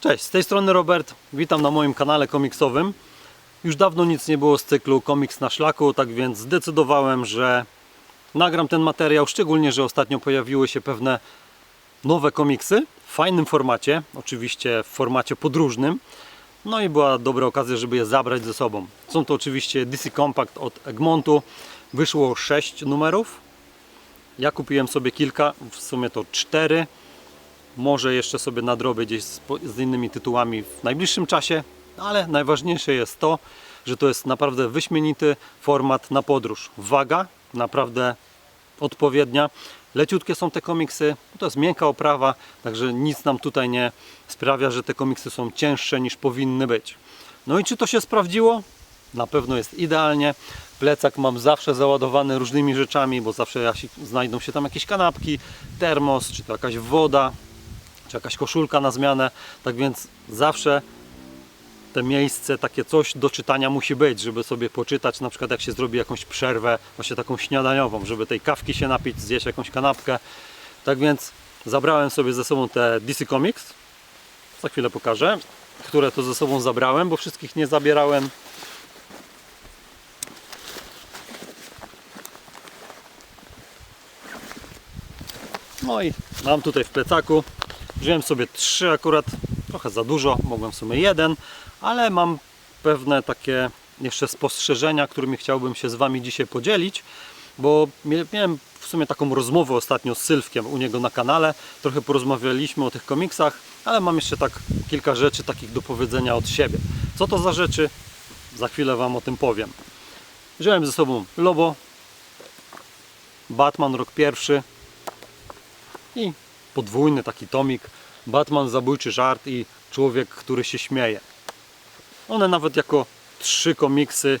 Cześć, z tej strony Robert. Witam na moim kanale komiksowym. Już dawno nic nie było z cyklu Komiks na szlaku, tak więc zdecydowałem, że nagram ten materiał, szczególnie, że ostatnio pojawiły się pewne nowe komiksy w fajnym formacie, oczywiście w formacie podróżnym. No i była dobra okazja, żeby je zabrać ze sobą. Są to oczywiście DC Compact od Egmontu. Wyszło 6 numerów. Ja kupiłem sobie kilka, w sumie to 4. Może jeszcze sobie nadrobię gdzieś z, z innymi tytułami w najbliższym czasie, ale najważniejsze jest to, że to jest naprawdę wyśmienity format na podróż. Waga naprawdę odpowiednia. Leciutkie są te komiksy, to jest miękka oprawa, także nic nam tutaj nie sprawia, że te komiksy są cięższe niż powinny być. No i czy to się sprawdziło? Na pewno jest idealnie. Plecak mam zawsze załadowany różnymi rzeczami, bo zawsze znajdą się tam jakieś kanapki, termos, czy to jakaś woda, czy jakaś koszulka na zmianę. Tak więc zawsze te miejsce, takie coś do czytania musi być, żeby sobie poczytać, na przykład jak się zrobi jakąś przerwę, właśnie taką śniadaniową, żeby tej kawki się napić, zjeść jakąś kanapkę. Tak więc zabrałem sobie ze sobą te DC Comics, za chwilę pokażę, które to ze sobą zabrałem, bo wszystkich nie zabierałem. No i mam tutaj w plecaku. Wziąłem sobie trzy akurat, trochę za dużo, mogłem w sumie jeden, ale mam pewne takie jeszcze spostrzeżenia, którymi chciałbym się z Wami dzisiaj podzielić, bo miałem w sumie taką rozmowę ostatnio z Sylwkiem u niego na kanale. Trochę porozmawialiśmy o tych komiksach, ale mam jeszcze tak kilka rzeczy takich do powiedzenia od siebie. Co to za rzeczy? Za chwilę Wam o tym powiem. Wziąłem ze sobą Lobo, Batman rok pierwszy, i podwójny taki tomik Batman zabójczy żart i człowiek, który się śmieje. One nawet jako trzy komiksy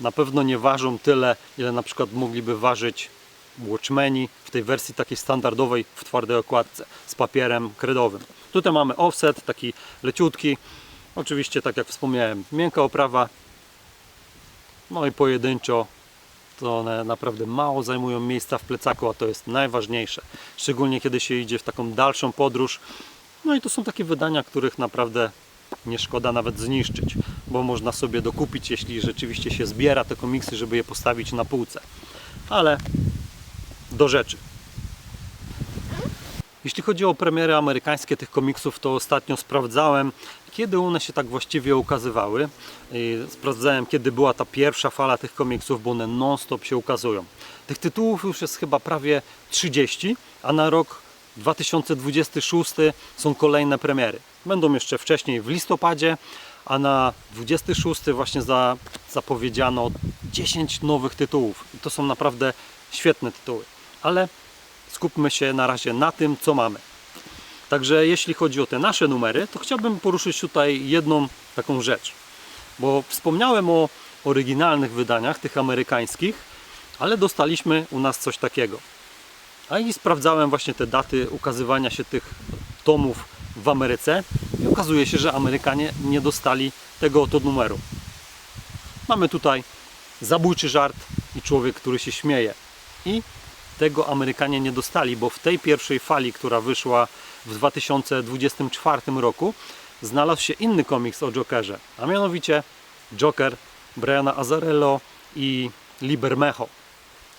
na pewno nie ważą tyle, ile na przykład mogliby ważyć Watchmeni w tej wersji takiej standardowej w twardej okładce z papierem kredowym. Tutaj mamy offset, taki leciutki. Oczywiście, tak jak wspomniałem, miękka oprawa. No i pojedynczo to one naprawdę mało zajmują miejsca w plecaku, a to jest najważniejsze. Szczególnie kiedy się idzie w taką dalszą podróż. No i to są takie wydania, których naprawdę nie szkoda nawet zniszczyć, bo można sobie dokupić, jeśli rzeczywiście się zbiera te komiksy, żeby je postawić na półce. Ale do rzeczy. Jeśli chodzi o premiery amerykańskie tych komiksów, to ostatnio sprawdzałem, kiedy one się tak właściwie ukazywały. Sprawdzałem, kiedy była ta pierwsza fala tych komiksów, bo one non-stop się ukazują. Tych tytułów już jest chyba prawie 30, a na rok 2026 są kolejne premiery. Będą jeszcze wcześniej w listopadzie, a na 26 właśnie za, zapowiedziano 10 nowych tytułów. I to są naprawdę świetne tytuły. Ale skupmy się na razie na tym, co mamy. Także jeśli chodzi o te nasze numery, to chciałbym poruszyć tutaj jedną taką rzecz. Bo wspomniałem o oryginalnych wydaniach, tych amerykańskich, ale dostaliśmy u nas coś takiego. A i sprawdzałem właśnie te daty ukazywania się tych tomów w Ameryce i okazuje się, że Amerykanie nie dostali tego oto numeru. Mamy tutaj zabójczy żart i człowiek, który się śmieje. I tego Amerykanie nie dostali, bo w tej pierwszej fali, która wyszła w 2024 roku, znalazł się inny komiks o Jokerze, a mianowicie Joker Briana Azarello i Libermejo.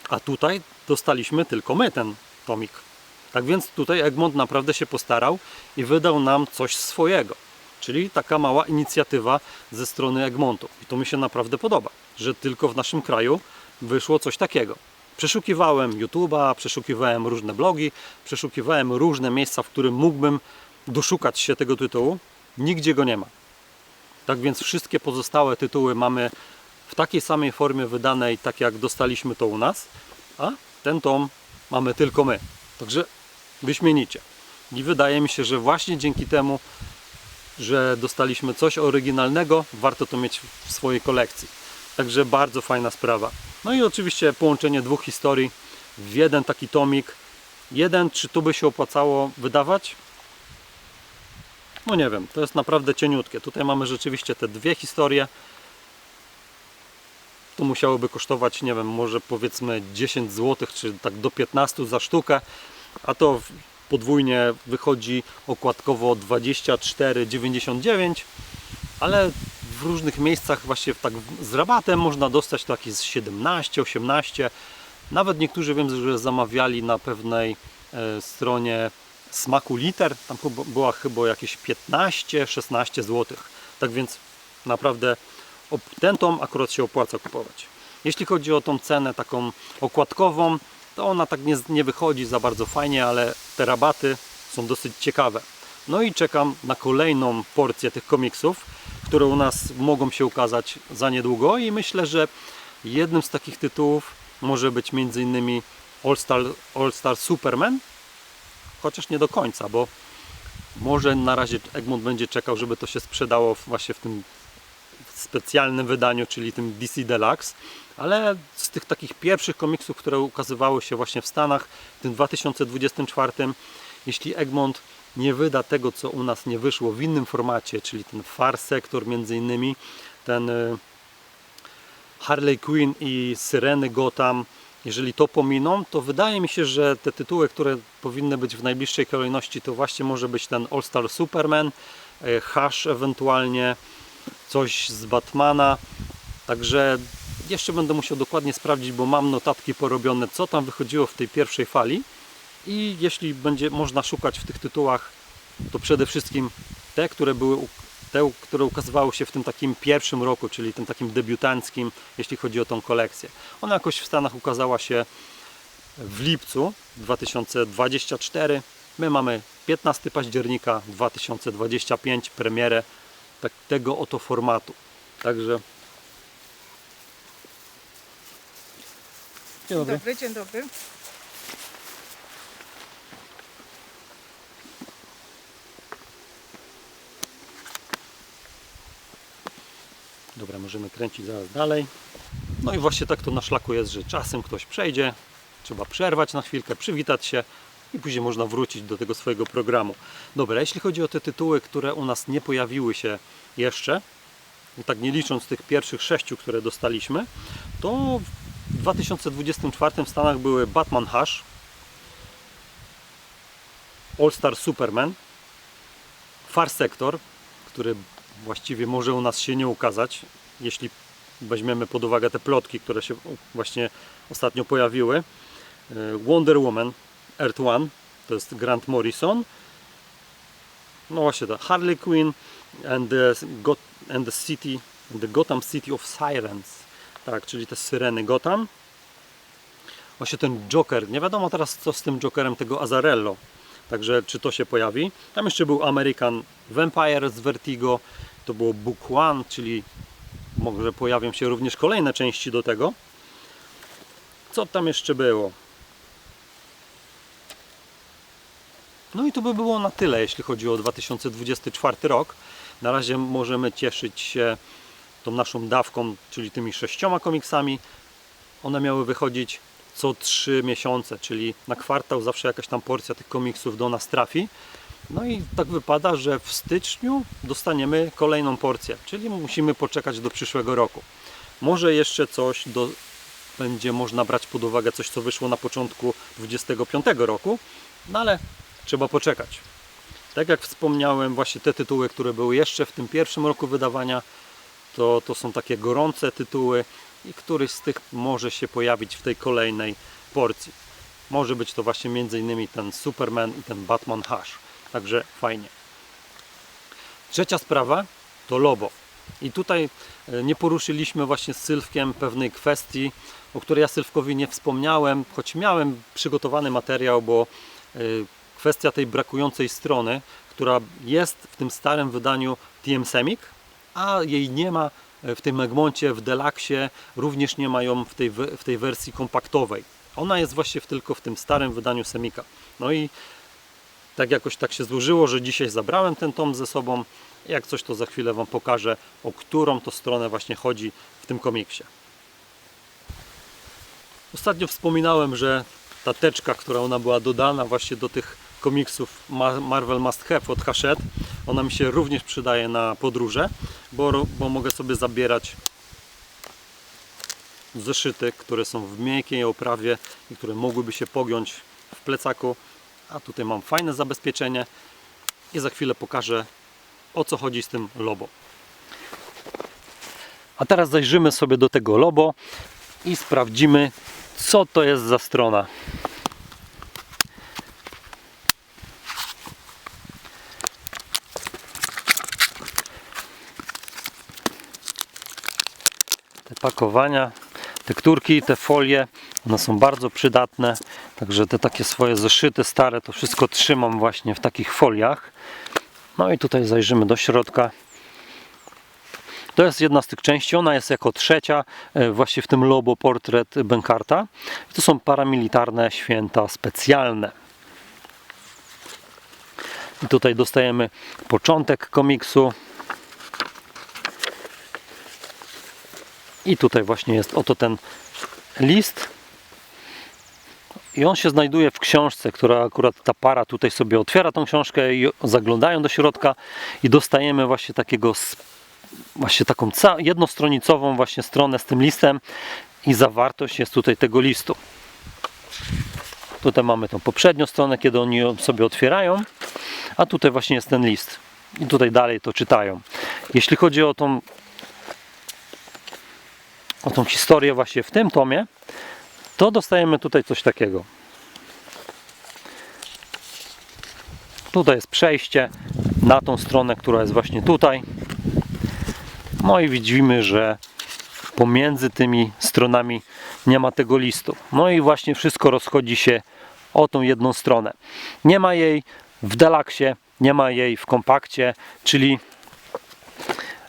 A tutaj dostaliśmy tylko my ten tomik. Tak więc tutaj Egmont naprawdę się postarał i wydał nam coś swojego. Czyli taka mała inicjatywa ze strony Egmontu. I to mi się naprawdę podoba, że tylko w naszym kraju wyszło coś takiego. Przeszukiwałem YouTube'a, przeszukiwałem różne blogi, przeszukiwałem różne miejsca, w którym mógłbym doszukać się tego tytułu. Nigdzie go nie ma. Tak więc wszystkie pozostałe tytuły mamy w takiej samej formie wydanej, tak jak dostaliśmy to u nas, a ten tom mamy tylko my. Także wyśmienicie. I wydaje mi się, że właśnie dzięki temu, że dostaliśmy coś oryginalnego, warto to mieć w swojej kolekcji. Także bardzo fajna sprawa. No i oczywiście połączenie dwóch historii w jeden taki tomik. Jeden, czy tu by się opłacało wydawać? No nie wiem, to jest naprawdę cieniutkie. Tutaj mamy rzeczywiście te dwie historie. To musiałoby kosztować, nie wiem, może powiedzmy 10 zł, czy tak do 15 za sztukę. A to podwójnie wychodzi okładkowo 24,99 ale w różnych miejscach właśnie tak z rabatem można dostać taki z 17, 18 nawet niektórzy wiem, że zamawiali na pewnej e, stronie smaku liter, tam była chyba jakieś 15-16 zł. Tak więc naprawdę ten tom akurat się opłaca kupować. Jeśli chodzi o tą cenę taką okładkową, to ona tak nie, nie wychodzi za bardzo fajnie, ale te rabaty są dosyć ciekawe. No i czekam na kolejną porcję tych komiksów, które u nas mogą się ukazać za niedługo i myślę, że jednym z takich tytułów może być m.in. All Star, All Star Superman, chociaż nie do końca, bo może na razie Egmont będzie czekał, żeby to się sprzedało właśnie w tym specjalnym wydaniu, czyli tym DC Deluxe, ale z tych takich pierwszych komiksów, które ukazywały się właśnie w Stanach w tym 2024, jeśli Egmont nie wyda tego, co u nas nie wyszło w innym formacie, czyli ten Far Sector między innymi, ten y, Harley Quinn i Syreny Gotham, jeżeli to pominą, to wydaje mi się, że te tytuły, które powinny być w najbliższej kolejności, to właśnie może być ten All Star Superman, y, Hush ewentualnie, coś z Batmana. Także jeszcze będę musiał dokładnie sprawdzić, bo mam notatki porobione, co tam wychodziło w tej pierwszej fali. I jeśli będzie można szukać w tych tytułach, to przede wszystkim te, które były te, które ukazywały się w tym takim pierwszym roku, czyli tym takim debiutanckim, jeśli chodzi o tą kolekcję. Ona jakoś w Stanach ukazała się w lipcu 2024. My mamy 15 października 2025 premierę tak, tego oto formatu. Także Dzień dobry. Dobry, dzień dobry. Dobra, możemy kręcić zaraz dalej. No i właśnie tak to na szlaku jest, że czasem ktoś przejdzie, trzeba przerwać na chwilkę, przywitać się i później można wrócić do tego swojego programu. Dobra, jeśli chodzi o te tytuły, które u nas nie pojawiły się jeszcze, tak nie licząc tych pierwszych sześciu, które dostaliśmy, to w 2024 w Stanach były Batman Hush, All Star Superman, Far Sector, który właściwie może u nas się nie ukazać, jeśli weźmiemy pod uwagę te plotki, które się właśnie ostatnio pojawiły. E, Wonder Woman Earth One, to jest Grant Morrison. No właśnie to Harley Quinn and the, Got and the City, and the Gotham City of Sirens. Tak, czyli te syreny Gotham. Właśnie ten Joker, nie wiadomo teraz co z tym Jokerem tego Azarello. Także czy to się pojawi. Tam jeszcze był American Vampire z Vertigo. To było Book One, czyli może pojawią się również kolejne części do tego. Co tam jeszcze było? No i to by było na tyle, jeśli chodzi o 2024 rok. Na razie możemy cieszyć się tą naszą dawką, czyli tymi sześcioma komiksami. One miały wychodzić co 3 miesiące, czyli na kwartał zawsze jakaś tam porcja tych komiksów do nas trafi. No i tak wypada, że w styczniu dostaniemy kolejną porcję, czyli musimy poczekać do przyszłego roku. Może jeszcze coś do, będzie można brać pod uwagę, coś co wyszło na początku 25 roku, no ale trzeba poczekać. Tak jak wspomniałem, właśnie te tytuły, które były jeszcze w tym pierwszym roku wydawania, to, to są takie gorące tytuły i któryś z tych może się pojawić w tej kolejnej porcji. Może być to właśnie m.in. ten Superman i ten Batman Hush. Także fajnie. Trzecia sprawa to Lobo. I tutaj e, nie poruszyliśmy właśnie z Sylwkiem pewnej kwestii, o której ja Sylwkowi nie wspomniałem, choć miałem przygotowany materiał, bo e, kwestia tej brakującej strony, która jest w tym starym wydaniu TM Semik, a jej nie ma w tym Egmoncie, w Deluxe, również nie ma ją w tej, w tej wersji kompaktowej. Ona jest właśnie tylko w tym starym wydaniu Semika. No i tak jakoś tak się złożyło, że dzisiaj zabrałem ten tom ze sobą. Jak coś to za chwilę Wam pokażę, o którą to stronę właśnie chodzi w tym komiksie. Ostatnio wspominałem, że ta teczka, która ona była dodana właśnie do tych komiksów Ma- Marvel Must Have od Hachette, ona mi się również przydaje na podróże, bo, bo mogę sobie zabierać zeszyty, które są w miękkiej oprawie i które mogłyby się pogiąć w plecaku A tutaj mam fajne zabezpieczenie i za chwilę pokażę o co chodzi z tym Lobo. A teraz zajrzymy sobie do tego Lobo i sprawdzimy co to jest za strona. Te pakowania, tekturki, te folie, one są bardzo przydatne. Także te takie swoje zeszyty stare, to wszystko trzymam właśnie w takich foliach. No i tutaj zajrzymy do środka. To jest jedna z tych części, ona jest jako trzecia e, właśnie w tym lobo portret Benkarta. To są paramilitarne święta specjalne. I tutaj dostajemy początek komiksu. I tutaj właśnie jest oto ten list. I on się znajduje w książce, która akurat ta para tutaj sobie otwiera tą książkę i zaglądają do środka i dostajemy właśnie takiego właśnie taką jednostronicową właśnie stronę z tym listem i zawartość jest tutaj tego listu. Tutaj mamy tą poprzednią stronę, kiedy oni ją sobie otwierają, a tutaj właśnie jest ten list. I tutaj dalej to czytają. Jeśli chodzi o tą o tą historię właśnie w tym tomie, to dostajemy tutaj coś takiego. Tutaj jest przejście na tą stronę, która jest właśnie tutaj. No i widzimy, że pomiędzy tymi stronami nie ma tego listu. No i właśnie wszystko rozchodzi się o tą jedną stronę. Nie ma jej w Delaksie, nie ma jej w kompakcie, czyli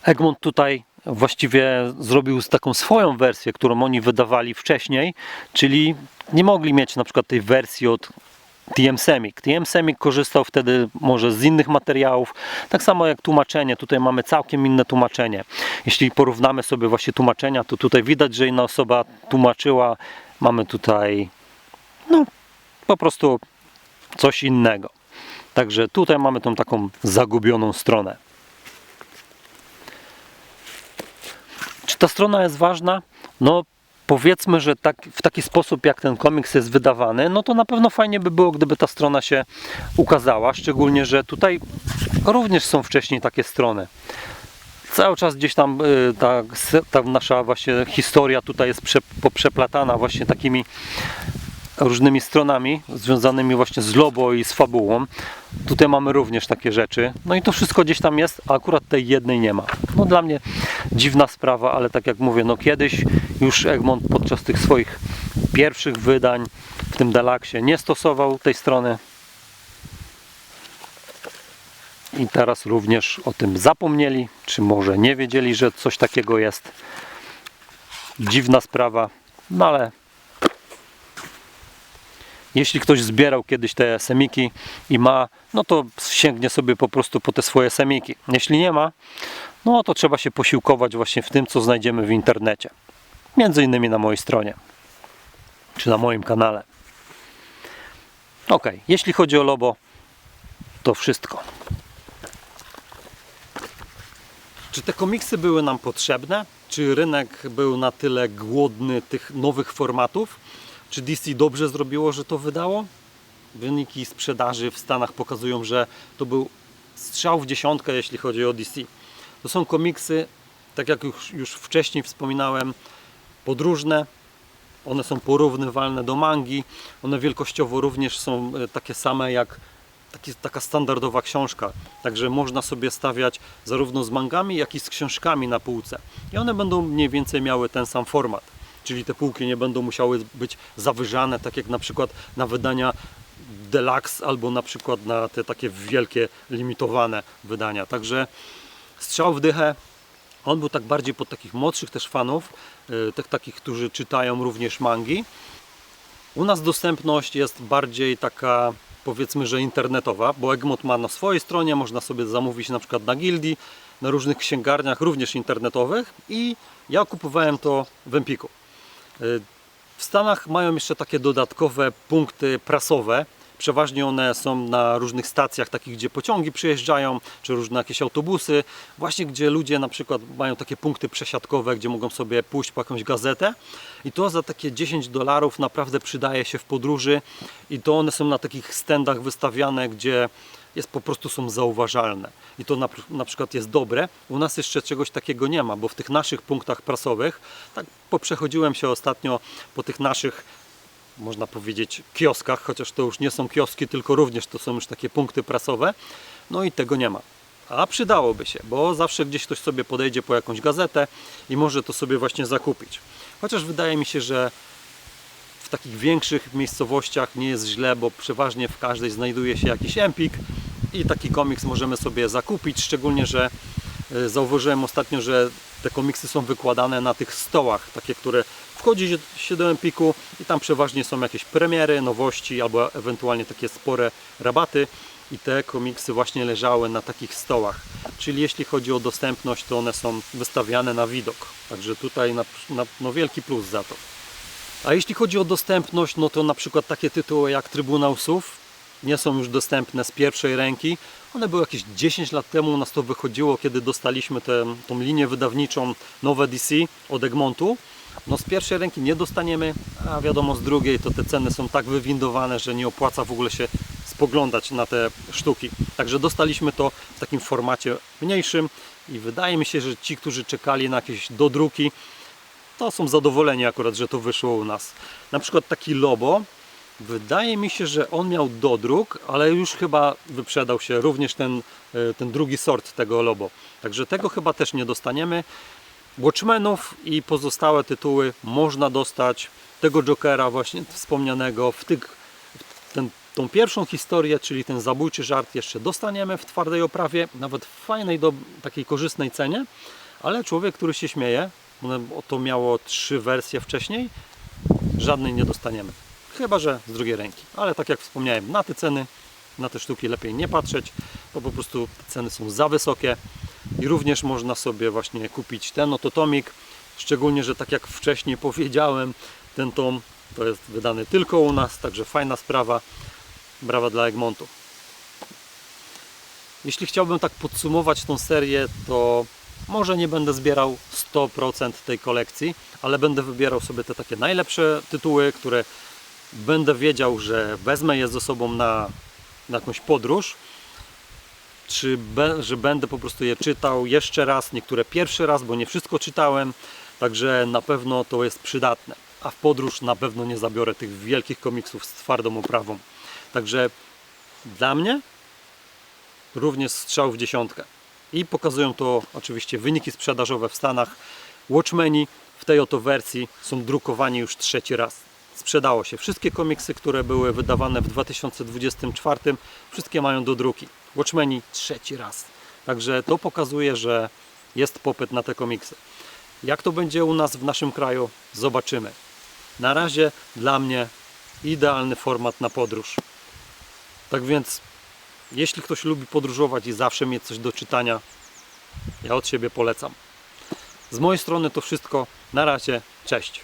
Egmont tutaj właściwie zrobił taką swoją wersję, którą oni wydawali wcześniej, czyli nie mogli mieć na przykład tej wersji od TM Semik. TM Semik korzystał wtedy może z innych materiałów, tak samo jak tłumaczenie. Tutaj mamy całkiem inne tłumaczenie. Jeśli porównamy sobie właśnie tłumaczenia, to tutaj widać, że inna osoba tłumaczyła. Mamy tutaj no, po prostu coś innego. Także tutaj mamy tą taką zagubioną stronę. Czy ta strona jest ważna? No powiedzmy, że tak, w taki sposób jak ten komiks jest wydawany, no to na pewno fajnie by było, gdyby ta strona się ukazała, szczególnie, że tutaj również są wcześniej takie strony. Cały czas gdzieś tam y, ta, ta nasza właśnie historia tutaj jest prze, poprzeplatana właśnie takimi różnymi stronami związanymi właśnie z Lobo i z fabułą. Tutaj mamy również takie rzeczy. No i to wszystko gdzieś tam jest, a akurat tej jednej nie ma. No dla mnie dziwna sprawa, ale tak jak mówię, no kiedyś już Egmont podczas tych swoich pierwszych wydań w tym Delaksie nie stosował tej strony. I teraz również o tym zapomnieli, czy może nie wiedzieli, że coś takiego jest. Dziwna sprawa, no ale jeśli ktoś zbierał kiedyś te semiki i ma, no to sięgnie sobie po prostu po te swoje semiki. Jeśli nie ma, no to trzeba się posiłkować właśnie w tym, co znajdziemy w internecie. Między innymi na mojej stronie, czy na moim kanale. Ok, jeśli chodzi o Lobo, to wszystko. Czy te komiksy były nam potrzebne? Czy rynek był na tyle głodny tych nowych formatów? Czy DC dobrze zrobiło, że to wydało? Wyniki sprzedaży w Stanach pokazują, że to był strzał w dziesiątkę, jeśli chodzi o DC. To są komiksy, tak jak już, już wcześniej wspominałem, podróżne. One są porównywalne do mangi. One wielkościowo również są e, takie same jak taki, taka standardowa książka. Także można sobie stawiać zarówno z mangami, jak i z książkami na półce. I one będą mniej więcej miały ten sam format. Czyli te półki nie będą musiały być zawyżane, tak jak na przykład na wydania deluxe albo na przykład na te takie wielkie, limitowane wydania. Także strzał w dychę. On był tak bardziej pod takich młodszych też fanów, yy, tych takich, którzy czytają również mangi. U nas dostępność jest bardziej taka powiedzmy, że internetowa, bo Egmont ma na swojej stronie, można sobie zamówić na przykład na gildii, na różnych księgarniach, również internetowych i ja kupowałem to w Empiku. Yy, W Stanach mają jeszcze takie dodatkowe punkty prasowe, Przeważnie one są na różnych stacjach, takich gdzie pociągi przyjeżdżają, czy różne jakieś autobusy, właśnie gdzie ludzie na przykład mają takie punkty przesiadkowe, gdzie mogą sobie pójść po jakąś gazetę. I to za takie 10 dolarów naprawdę przydaje się w podróży. I to one są na takich standach wystawiane, gdzie jest po prostu są zauważalne i to na, na przykład jest dobre. U nas jeszcze czegoś takiego nie ma, bo w tych naszych punktach prasowych, tak poprzechodziłem się ostatnio po tych naszych można powiedzieć kioskach, chociaż to już nie są kioski, tylko również to są już takie punkty prasowe. No i tego nie ma. A przydałoby się, bo zawsze gdzieś ktoś sobie podejdzie po jakąś gazetę i może to sobie właśnie zakupić. Chociaż wydaje mi się, że w takich większych miejscowościach nie jest źle, bo przeważnie w każdej znajduje się jakiś empik i taki komiks możemy sobie zakupić, szczególnie, że e, zauważyłem ostatnio, że te komiksy są wykładane na tych stołach, takie, które wchodzi się- do Empiku i tam przeważnie są jakieś premiery, nowości albo ewentualnie takie spore rabaty i te komiksy właśnie leżały na takich stołach. Czyli jeśli chodzi o dostępność, to one są wystawiane na widok. Także tutaj na, na, no wielki plus za to. A jeśli chodzi o dostępność, no to na przykład takie tytuły jak Trybunał Słów nie są już dostępne z pierwszej ręki. One były jakieś 10 lat temu, u nas to wychodziło, kiedy dostaliśmy tę tą linię wydawniczą nowe DC od Egmontu. No z pierwszej ręki nie dostaniemy, a wiadomo z drugiej to te ceny są tak wywindowane, że nie opłaca w ogóle się spoglądać na te sztuki. Także dostaliśmy to w takim formacie mniejszym i wydaje mi się, że ci, którzy czekali na jakieś dodruki, to są zadowoleni akurat, że to wyszło u nas. Na przykład taki Lobo, wydaje mi się, że on miał dodruk, ale już chyba wyprzedał się również ten, e, ten drugi sort tego Lobo. Także tego chyba też nie dostaniemy. Watchmenów i pozostałe tytuły można dostać. Tego Jokera właśnie wspomnianego w tych, ten, tą pierwszą historię, czyli ten zabójczy żart jeszcze dostaniemy w twardej oprawie, nawet w fajnej, do, takiej korzystnej cenie, ale człowiek, który się śmieje, to miało trzy wersje wcześniej, żadnej nie dostaniemy. Chyba, że z drugiej ręki. Ale tak jak wspomniałem, na te ceny, na te sztuki lepiej nie patrzeć, bo po prostu ceny są za wysokie i również można sobie właśnie kupić ten oto tomik, szczególnie, że tak jak wcześniej powiedziałem, ten tom to jest wydany tylko u nas, także fajna sprawa. Brawa dla Egmontu. Jeśli chciałbym tak podsumować tą serię, to może nie będę zbierał 100% tej kolekcji, ale będę wybierał sobie te takie najlepsze tytuły, które będę wiedział, że wezmę je ze sobą na, na jakąś podróż, czy be, że będę po prostu je czytał jeszcze raz, niektóre pierwszy raz, bo nie wszystko czytałem, także na pewno to jest przydatne. A w podróż na pewno nie zabiorę tych wielkich komiksów z twardą oprawą. Także dla mnie również strzał w dziesiątkę. I pokazują to oczywiście wyniki sprzedażowe w Stanach. Watchmeni w tej oto wersji są drukowani już trzeci raz. Sprzedało się. Wszystkie komiksy, które były wydawane w 2024, wszystkie mają do druki. Watchmeni trzeci raz. Także to pokazuje, że jest popyt na te komiksy. Jak to będzie u nas w naszym kraju, zobaczymy. Na razie dla mnie idealny format na podróż. Tak więc, jeśli ktoś lubi podróżować i zawsze mieć coś do czytania, ja od siebie polecam. Z mojej strony to wszystko. Na razie, cześć.